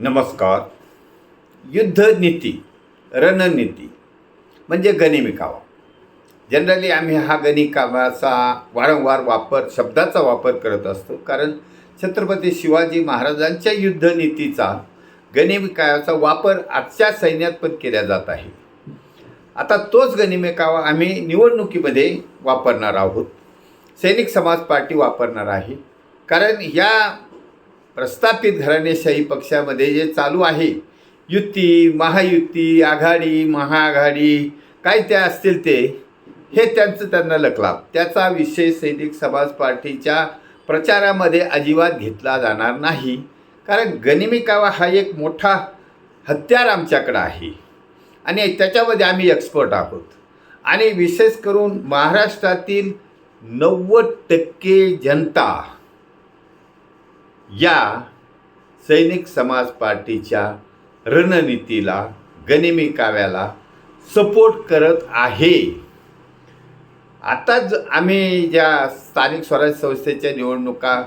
नमस्कार. युद्धनीती रणनीती म्हणजे गनिमिकावा जनरली आम्ही हा गणिकावाचा वारंवार वापर शब्दाचा वापर करत असतो. कारण छत्रपती शिवाजी महाराजांच्या युद्धनीतीचा गणिमिकावाचा वापर आजच्या सैन्यात पण केला जात आहे. आता तोच गनिमिकावा आम्ही निवडणुकीमध्ये वापरणार आहोत. सैनिक समाज पार्टी वापरणार आहे. कारण या प्रस्थापित घराणेशाही पक्षामध्ये जे चालू आहे युती महायुती आघाडी महाआघाडी काय त्या असतील ते हे त्यांचं त्यांना लकलाप त्याचा विषय सैनिक समाज पार्टीच्या प्रचारामध्ये अजिबात घेतला जाणार नाही. कारण गनिमिकावा हा एक मोठा हत्यार आमच्याकडं आहे. आणि त्याच्यामध्ये आम्ही एक्सपर्ट आहोत. आणि विशेष करून महाराष्ट्रातील नव्वद टक्के जनता या सैनिक समाज पार्टीच्या रणनीतीला गनिमी काव्याला सपोर्ट करत आहे. आताच आम्ही ज्या स्थानिक स्वराज्य संस्थेच्या निवडणुका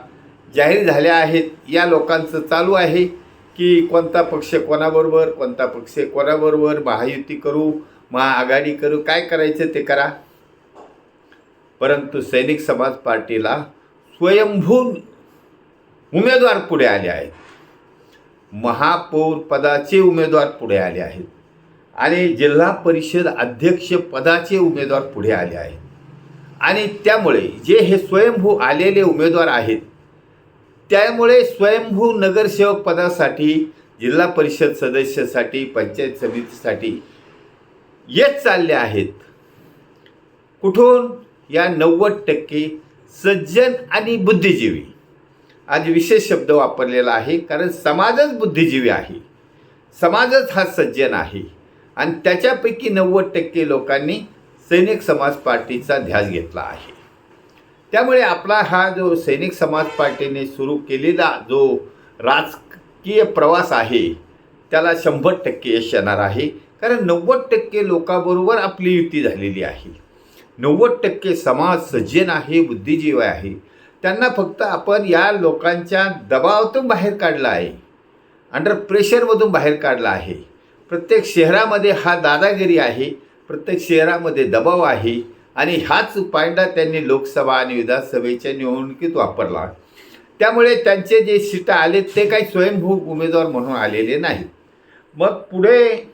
जाहीर झाल्या आहेत या लोकांचं चालू आहे की कोणता पक्ष कोणाबरोबर कोणता पक्ष कोणाबरोबर महायुती करू महाआघाडी करू काय करायचं ते करा. परंतु सैनिक समाज पार्टीला स्वयंभू उमेदवार पुढे आले आहेत. महापौर पदाचे उमेदवार पुढे आले आहेत. आणि जिल्हा परिषद अध्यक्ष पदाचे उमेदवार पुढे आले आहेत. आणि त्यामुळे जे हे स्वयंभू आलेले उमेदवार आहेत त्यामुळे स्वयंभू नगरसेवक पदासाठी जिल्हा परिषद सदस्यासाठी पंचायत समितीसाठी येत चालले आहेत. कुठून? या नव्वद टक्के सज्जन आणि बुद्धिजीवी. आज विशेष शब्द वापरलेला आहे कारण समाजच बुद्धिजीवी आहे. समाजच हा सज्जन आहे. आणि त्याच्यापैकी नव्वद टक्के लोकांनी सैनिक समाज पार्टीचा ध्यास घेतला आहे. त्यामुळे आपला हा जो सैनिक समाज पार्टीने सुरू केलेला जो राजकीय प्रवास आहे त्याला शंभर टक्के यश येणार आहे. कारण नव्वद टक्के लोकांबरोबर आपली युती झालेली आहे. नव्वद टक्के समाज सज्जन आहे बुद्धिजीवी आहे. त्यांना फक्त आपण या लोकांच्या दबावातून बाहेर काढला आहे. अंडर प्रेशरमधून बाहेर काढला आहे. प्रत्येक शहरामध्ये हा दादागिरी आहे. प्रत्येक शहरामध्ये दबाव आहे. आणि हाच पायंडा त्यांनी लोकसभा आणि विधानसभेच्या निवडणुकीत वापरला. त्यामुळे त्यांचे जे सीटं आले ते काही स्वयंभू उमेदवार म्हणून आलेले नाहीत. मग पुढे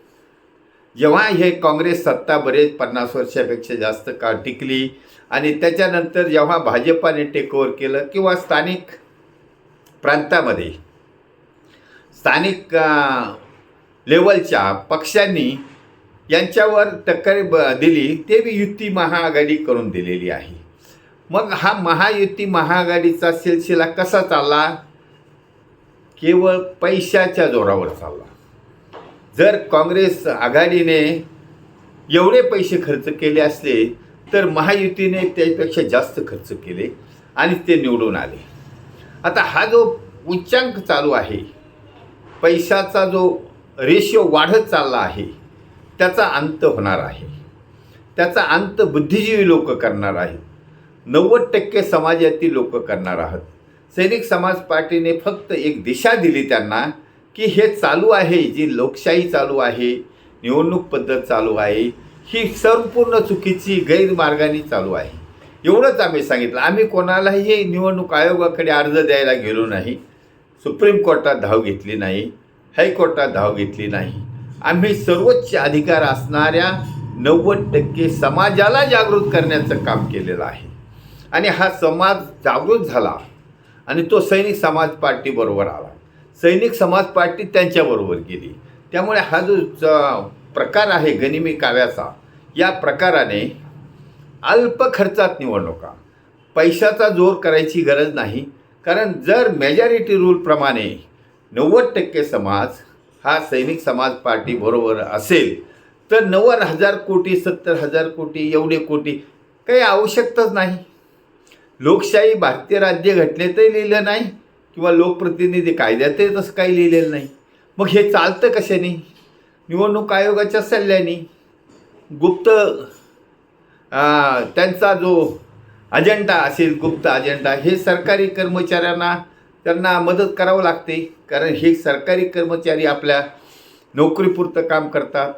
जेव्हा हे काँग्रेस सत्ता बरेच पन्नास वर्षापेक्षा जास्त काळ टिकली आणि त्याच्यानंतर जेव्हा भाजपाने टेकओव्हर केलं किंवा स्थानिक प्रांतामध्ये स्थानिक लेवलच्या पक्षांनी यांच्यावर टक्कर ब दिली ते बी युती महाआघाडी करून दिलेली आहे. मग हा महायुती महाआघाडीचा सिलसिला कसा चालला? केवळ पैशाच्या जोरावर चालला. जर काँग्रेस आघाडीने एवढे पैसे खर्च केले असले तर महायुतीने त्यापेक्षा जास्त खर्च केले आणि ते निवडून आले. आता हा जो उच्चांक चालू आहे पैशाचा जो रेशिओ वाढत चालला आहे त्याचा अंत होणार आहे. त्याचा अंत बुद्धिजीवी लोक करणार आहेत. नव्वद टक्के समाजातील लोक करणार आहात. सैनिक समाज पार्टीने फक्त एक दिशा दिली त्यांना की हे चालू आहे जी लोकशाही चालू आहे निवडणूक पद्धत चालू आहे ही संपूर्ण चुकीची गैरमार्गाने चालू आहे. एवढंच आम्ही सांगितलं. आम्ही कोणालाही निवडणूक आयोगाकडे अर्ज द्यायला गेलो नाही. सुप्रीम कोर्टात धाव घेतली नाही. हायकोर्टात धाव घेतली नाही. आम्ही सर्वोच्च अधिकार असणाऱ्या नव्वद टक्के समाजाला जागृत करण्याचं काम केलेलं आहे. आणि हा समाज जागृत झाला. आणि तो सैनिक समाज पार्टीबरोबर आला. सैनिक समाज पार्टी त्यांच्याबरोबर गेली. त्यामुळे हा जो प्रकार आहे गनिमी काव्याचा या प्रकाराने अल्प खर्चात निवडणुका पैशाचा जोर करायची गरज नाही. कारण जर मेजॉरिटी रूलप्रमाणे नव्वद टक्के समाज हा सैनिक समाज पार्टी बरोबर असेल तर नव्वद हजार कोटी सत्तर हजार कोटी एवढे कोटी काही आवश्यकताच नाही. लोकशाही भारतीय राज्य घटनेतही लिहिलं नाही. किंवा लोकप्रतिनिधी कायद्यातही तसं काही लिहिलेलं नाही. मग हे चालतं कशाने? निवडणूक आयोगाच्या सल्ल्याने गुप्त त्यांचा जो अजेंडा असेल गुप्त अजेंडा हे सरकारी कर्मचाऱ्यांना त्यांना मदत करावं लागते. कारण हे सरकारी कर्मचारी आपल्या नोकरीपुरतं काम करतात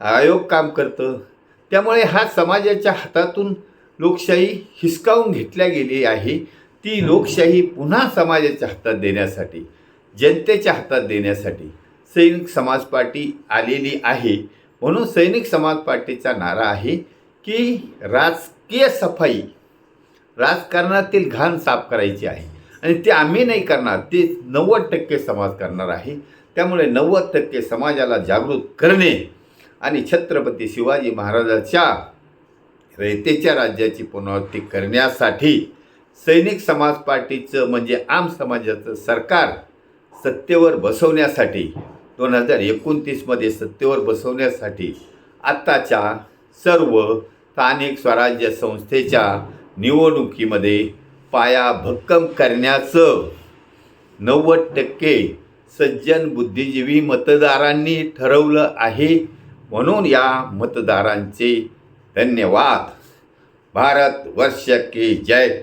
आयोग काम करतं. त्यामुळे हा समाजाच्या हातातून लोकशाही हिसकावून घेतल्या गेली आहे. ती लोकशाही पुन्हा समाजाच्या हातात देण्यासाठी जनतेच्या हातात देण्यासाठी सैनिक समाज पार्टी आलेली आहे. म्हणून सैनिक समाज पार्टीचा नारा आहे की राजकीय सफाई राजकारणातील घाण साफ करायची आहे. आणि ते आम्ही नाही करणार ते नव्वद टक्के समाज करणार आहे. त्यामुळे नव्वद टक्के समाजाला जागृत करणे आणि छत्रपती शिवाजी महाराजाच्या रयतेच्या राज्याची पुनरावृत्ती करण्यासाठी सैनिक समाज पार्टीचं म्हणजे आम समाजाचं सरकार सत्तेवर बसवण्यासाठी दोन हजार एकोणतीसमध्ये सत्तेवर बसवण्यासाठी आत्ताच्या सर्व स्थानिक स्वराज्य संस्थेच्या निवडणुकीमध्ये पाया भक्कम करण्याचं नव्वद टक्के सज्जन बुद्धिजीवी मतदारांनी ठरवलं आहे. म्हणून या मतदारांचे धन्यवाद. भारत वर्ष की जय.